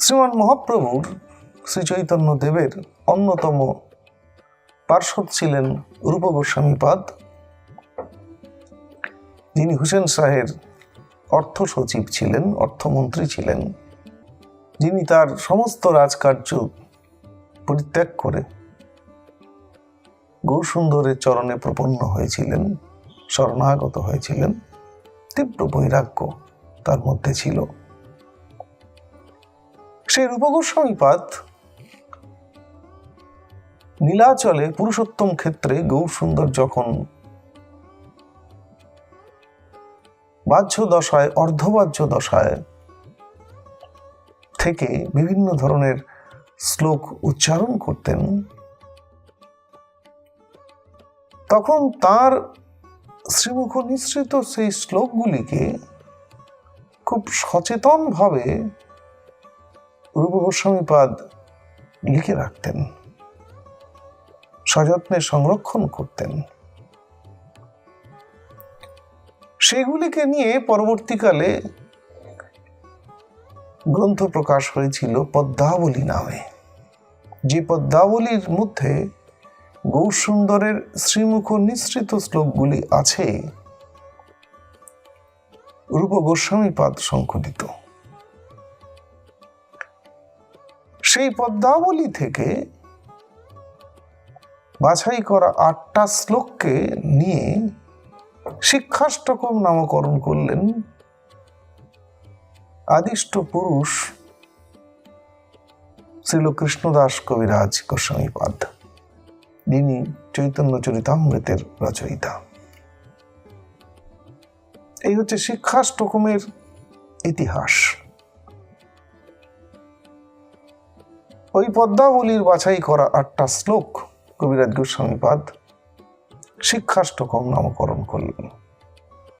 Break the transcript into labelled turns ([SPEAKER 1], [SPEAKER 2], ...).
[SPEAKER 1] শ্রীমান মহাপ্রভুর শ্রী চৈতন্য দেবের অন্যতম পার্শ্বদ ছিলেন রূপ গোস্বামীপাদ যিনি হুসেন শাহের অর্থ সচিব ছিলেন, অর্থমন্ত্রী ছিলেন। যিনি তার সমস্ত রাজকার্য পরিত্যাগ করে গৌসুন্দরের চরণে প্রপন্ন হয়েছিলেন, শরণাগত হয়েছিলেন। তীব্র বৈরাগ্য তার মধ্যে ছিল। সেই রূপগোস্বামীপাদ নীলাচলে পুরুষোত্তম ক্ষেত্রে গৌর সুন্দর যখন বাহ্য দশায়, অর্ধবাহ্য দশায় থেকে বিভিন্ন ধরনের শ্লোক উচ্চারণ করতেন। তখন তার শ্রীমুখ নিঃসৃত সেই শ্লোকগুলিকে খুব সচেতনভাবে রূপ গোস্বামীপাদ লিখে রাখতেন। সযত্নে সংরক্ষণ করতেন। সেগুলিকে নিয়ে পরবর্তীকালে গ্রন্থ প্রকাশ হয়েছিল পদ্মাবলী নামে। যে পদ্মাবলীর মধ্যে গৌরসুন্দরের শ্রীমুখ নিঃসৃত শ্লোকগুলি আছে। রূপ গোস্বামী পাদ সংকলিত। সেই পদ্মাবলী থেকে বাছাই করা আটটা শ্লোককে নিয়ে শিক্ষাষ্টকম নামকরণ করলেন আদিষ্ট পুরুষ শ্রীল কৃষ্ণদাস কবিরাজ গোস্বামীপাদ। যিনি চৈতন্য চরিতামৃতের রচয়িতা। এই হচ্ছে শিক্ষাষ্টকমের ইতিহাস। ওই পদ্মাবলীর বাছাই করা আটটা শ্লোক কবিরাজ গোস্বামীপাদ শিক্ষাষ্টকম নামকরণ করলেন।